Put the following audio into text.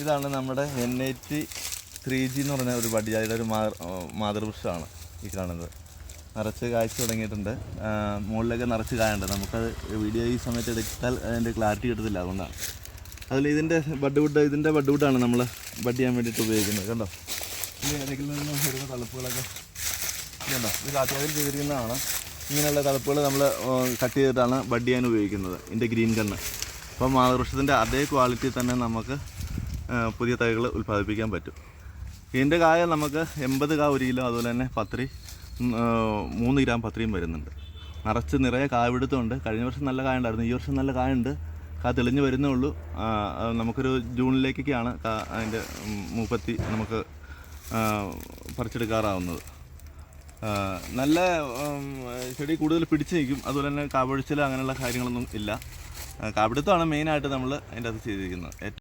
ഇതാണ് നമ്മുടെ N eighty three G എന്ന് പറഞ്ഞ ഒരു വടിയായുടെ ഒരു മാതൃ മാതൃവൃക്ഷമാണ് ഈ കാണുന്നത്. നിറച്ച് കായ്ച്ചു തുടങ്ങിയിട്ടുണ്ട്. മുകളിലൊക്കെ നിറച്ച് കായുണ്ട്. നമുക്കത് വീഡിയോ ഈ സമയത്ത് എടുത്താൽ അതിന്റെ ക്ലാരിറ്റി കിട്ടത്തില്ല. അതുകൊണ്ടാണ്. അതിൽ ഇതിന്റെ ബഡ് വുഡ് ഇതിന്റെ ബഡ് വുഡാണ് നമ്മൾ ബഡ് ചെയ്യാൻ വേണ്ടിയിട്ട് ഉപയോഗിക്കുന്നത്. കണ്ടോ? ഇനി ഏതെങ്കിലും നിന്ന് വരുന്ന തളുപ്പുകളൊക്കെ കണ്ടോ? ഇത് കാട്ടുകാരിൽ ചെയ്തിരിക്കുന്നതാണ്. ഇങ്ങനെയുള്ള തളുപ്പുകൾ നമ്മൾ കട്ട് ചെയ്തിട്ടാണ് ബഡ് ചെയ്യാൻ ഉപയോഗിക്കുന്നത്. ഇതിന്റെ ഗ്രീൻ കണ്ണ് അപ്പോൾ മാതൃവൃക്ഷത്തിന്റെ അതേ ക്വാളിറ്റി തന്നെ നമുക്ക് പുതിയ തൈകൾ ഉൽപ്പാദിപ്പിക്കാൻ പറ്റും. ഇതിന്റെ കായ നമുക്ക് എൺപത് കാ ഒരു കിലോ അതുപോലെ തന്നെ പത്രി മൂന്ന് ഗ്രാം പത്രിയും വരുന്നുണ്ട്. നിറച്ച് നിറയെ കായ പിടുത്തമുണ്ട്. കഴിഞ്ഞ വർഷം നല്ല കായ ഉണ്ടായിരുന്നു. ഈ വർഷം നല്ല കായുണ്ട് കാ തെളിഞ്ഞ് വരുന്നേ ഉള്ളൂ. നമുക്കൊരു ജൂണിലേക്കൊക്കെയാണ് കാ അതിന്റെ മൂപ്പത്തി നമുക്ക് പറിച്ചെടുക്കാറാവുന്നത്. നല്ല ചെടി കൂടുതൽ പിടിച്ച് നിൽക്കും. അതുപോലെ തന്നെ കാവൊഴിച്ചൽ അങ്ങനെയുള്ള കാര്യങ്ങളൊന്നും ഇല്ല. കാപിടുത്തമാണ് മെയിനായിട്ട് നമ്മൾ അതിന്റെ അകത്ത് ചെയ്തിരിക്കുന്നത്.